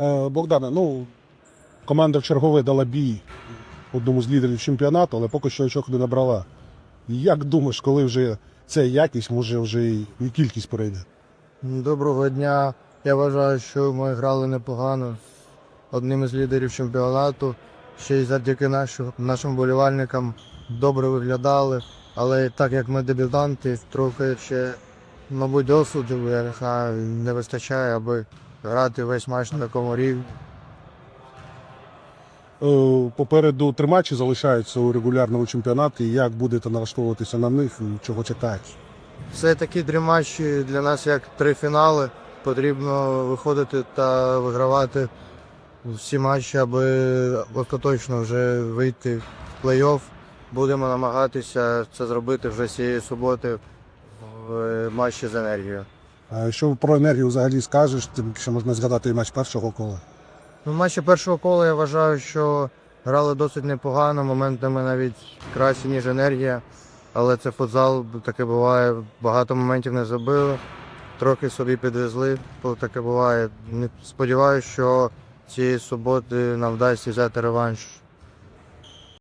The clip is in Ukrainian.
Е, Богдане, ну команда чергове дала бій одному з лідерів чемпіонату, але поки що очок не набрала. Як думаєш, коли вже ця якість, може вже і кількість перейде? Доброго дня. Я вважаю, що ми грали непогано. з Одним із лідерів чемпіонату. Ще й завдяки нашим, нашим болівальникам добре виглядали. Але так як ми дебютанти, трохи ще, мабуть, досвіду я не вистачає, аби грати весь матч на такому рівні. Е, Попереду три матчі залишаються у регулярному чемпіонаті. Як будете налаштовуватися на них і чого чекаєте? Це такі три матчі для нас як три фінали. Потрібно виходити та вигравати всі матчі, аби остаточно вже вийти в плей-офф. Будемо намагатися це зробити вже цієї суботи в е, матчі з енергією. Що про енергію взагалі скажеш, тим що можна згадати матч першого кола? Ну, матчі першого кола я вважаю, що грали досить непогано, моментами навіть краще, ніж енергія. Але це футзал, таке буває. Багато моментів не забили, трохи собі підвезли, таке буває. Сподіваюся, що цієї суботи нам вдасться взяти реванш